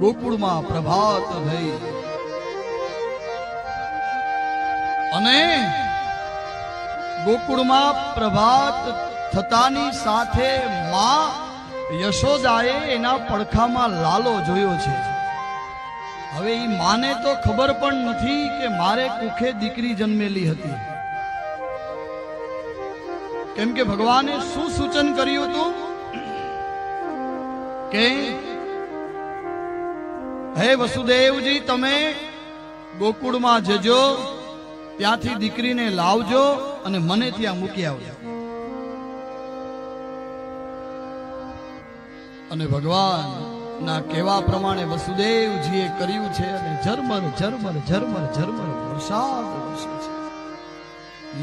ગોકુળમાં પ્રભાત થઈ અને ગોકુળમાં પ્રભાત થતાની સાથે માં યશોદાએ એના પડખામાં લાલો જોયો છે. હવે એ માને તો ખબર પણ નથી કે મારે કુખે દીકરી જન્મેલી હતી. કેમ કે ભગવાને શું સૂચન કર્યું હતું? કે હે વસુદેવજી, તમે ગોકુળમાં જજો, ત્યાંથી દીકરીને લાવજો અને મને ત્યાં મૂકી આવજો. અને ભગવાન, ના કેવા પ્રમાણે વસુદેવજીએ કર્યું છે અને ઝરમર ઝરમર ઝરમર ઝરમર વરસાદ વરસે છે.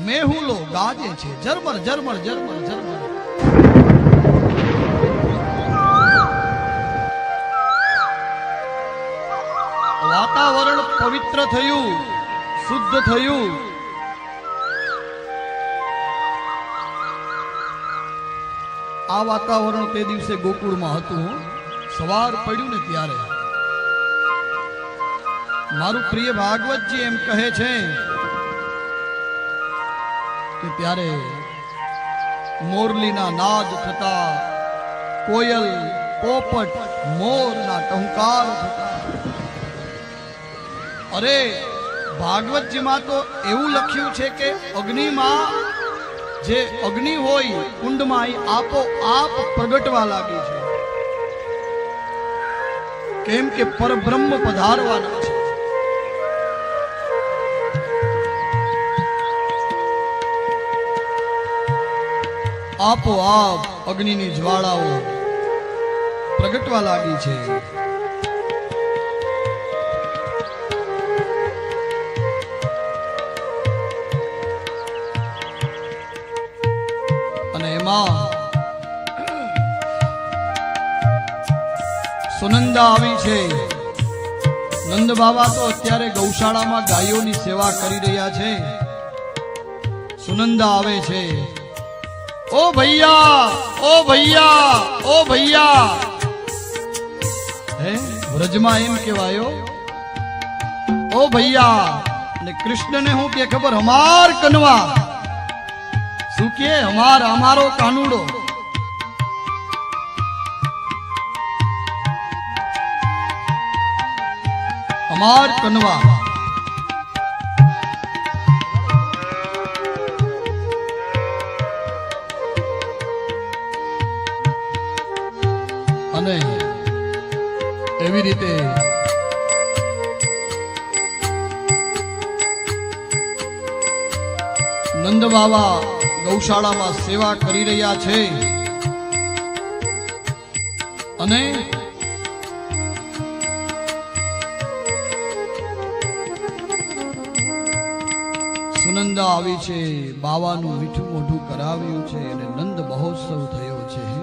મેહુલો ગાજે છે, ઝરમર ઝરમર ઝરમર ઝરમર. પવિત્ર થયું, શુદ્ધ થયું. આ વાતાવરણ તે દિવસે ગોકુળમાં હતું સવાર પડ્યું ને ત્યારે. મારું પ્રિય ભાગવતજી એમ કહે છે કે ત્યારે મોરલીના નાદ થતા, કોયલ, પોપટ, મોરના ટહુકાર થતા. અરે, ભાગવતજીમાં તો એવું લખ્યું છે કે અગ્નિમાં જે અગ્નિ હોય, કુંડમાં આપો આપ પ્રગટવા લાગી છે. કેમ કે પરબ્રહ્મ પધારવાના છે. આપો આપ અગ્નિની જ્વાળાઓ પ્રગટવા લાગી છે. અને એમાં સુનંદા આવી છે. નંદ બાબા તો અત્યારે ગૌશાળામાં ગાયોની સેવા કરી રહ્યા છે. સુનંદા આવે છે. ઓ ભૈયા ઓ ભૈયા ઓ ભૈયા. હે, વ્રજમાં એમ કહેવાયો. ઓ ભૈયા અને કૃષ્ણને હું કે ખબર હમાર કનવા. કે અમાર અમારો કાનુડો. અમાર કનવા. અને એવી રીતે નંદ બાબા ગૌશાળામાં સેવા કરી રહ્યા છે. અને સુનંદા આવી છે, બાવાનું મીઠું મોઢું કરાવ્યું છે, અને નંદ મહોત્સવ થયો છે.